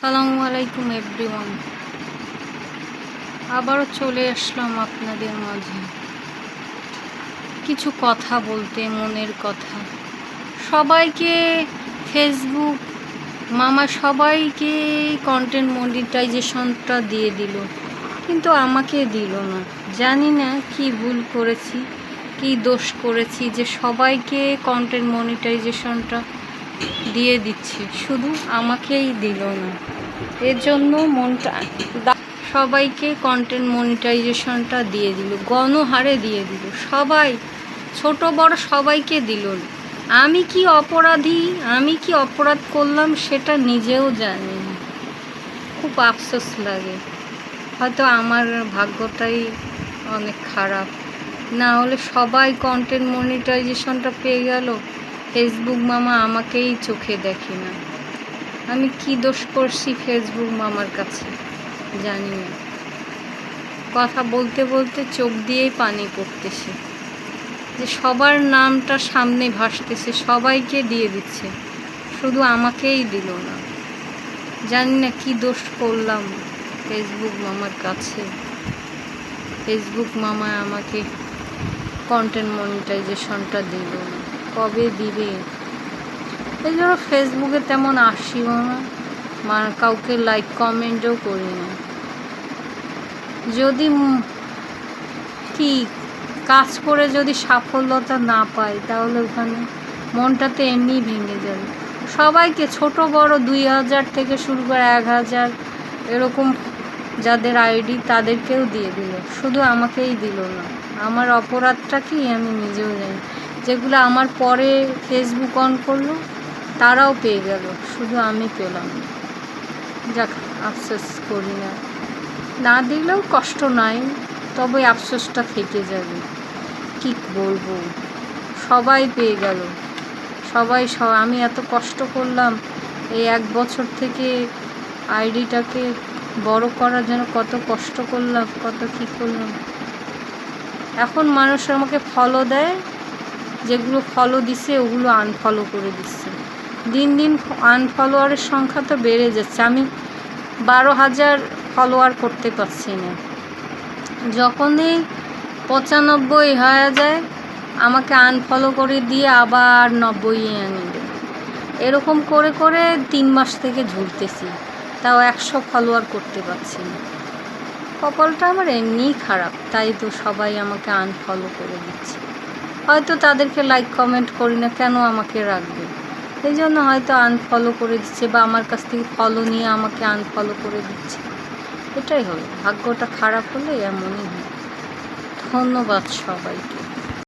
সালামু আলাইকুম, এভরিওয়ান। আবারও চলে আসলাম আপনাদের মাঝে। কিছু কথা বলতে, মনের কথা। সবাইকে ফেসবুক মামা সবাইকে কন্টেন্ট মনিটাইজেশনটা দিয়ে দিল। কিন্তু আমাকে দিল না। জানি না কি ভুল করেছি, কি দোষ করেছি যে সবাইকে কন্টেন্ট মনিটাইজেশনটা দিয়ে দিচ্ছে। শুধু আমাকেই দিল না। এর জন্য মনটা সবাইকে কন্টেন্ট মনিটাইজেশনটা দিয়ে দিল, গণহারে দিয়ে দিল। সবাই, ছোট বড় সবাইকে দিল আমি কি অপরাধী? আমি কি অপরাধ করলাম সেটা নিজেও জানি না। খুব আফসোস লাগে। হয়তো আমার ভাগ্যটাই অনেক খারাপ। না হলে সবাই কন্টেন্ট মনিটাইজেশনটা পেয়ে গেল। ফেসবুক মামা আমাকেই চোখে দেখে না। আমি কি দোষ করছি ফেসবুক মামার কাছে? জানি না। কথা বলতে বলতে চোখ দিয়েই পানি পড়তেছে। যে সবার নামটা সামনে ভাসতেছে, সবাইকে দিয়ে দিচ্ছে। শুধু আমাকেই দিল না। জানি না কি দোষ করলাম ফেসবুক মামার কাছে। ফেসবুক মামা আমাকে কন্টেন্ট মনিটাইজেশনটা দিল না। কবে দিবে? এই জন্য ফেসবুকে তেমন আসিও না। মা কাউকে লাইক কমেন্টও করি না। যদি কি কাজ করে যদি সাফল্যতা না পাই, তাহলে ওখানে মনটাতে এমনিই ভেঙে যাবে সবাইকে, ছোট, বড়, দুই হাজার থেকে শুরু করে এক হাজার, এরকম যাদের আইডি তাদেরকেও দিয়ে দিল। শুধু আমাকেই দিল না। আমার অপরাধটা কি আমি নিজেও জানি যেগুলো আমার পরে ফেসবুক অন করল, তারাও পেয়ে গেল। শুধু আমি পেলাম না। যাক, আফসোস করি না। না দিলেও কষ্ট নাই, তবে আফসোসটা থেকে যাবে। কি বলব? সবাই পেয়ে গেল। সবাই সব, আমি এত কষ্ট করলাম, এই এক বছর থেকে আইডিটাকে বড় করার জন্য কত কষ্ট করলাম, কত কী করলাম। এখন মানুষ আমাকে ফলো দেয় যেগুলো ফলো দিছে, ওগুলো আনফলো করে দিচ্ছে। দিন দিন আনফলোয়ারের সংখ্যা তো বেড়ে যাচ্ছে। আমি বারো হাজার ফলোয়ার করতে পারছি না। যখনই পঁচানব্বই হয়ে যায়, আমাকে আনফলো করে দিয়ে আবার নব্বই এনে দেয় এরকম করে করে তিন মাস থেকে ঝুলতেছি। তাও একশো ফলোয়ার করতে পারছি না। কপালটা আমার এমনিই খারাপ, তাই তো সবাই আমাকে আনফলো করে দিচ্ছে। হয়তো তাদেরকে লাইক কমেন্ট করি না, কেন আমাকে রাখবে? এই জন্য হয়তো আনফলো করে দিচ্ছে বা আমার কাছ থেকে ফলো নিয়ে আমাকে আনফলো করে দিচ্ছে। এটাই হলো ভাগ্যটা খারাপ হলে এমনই হয়। ধন্যবাদ সবাইকে।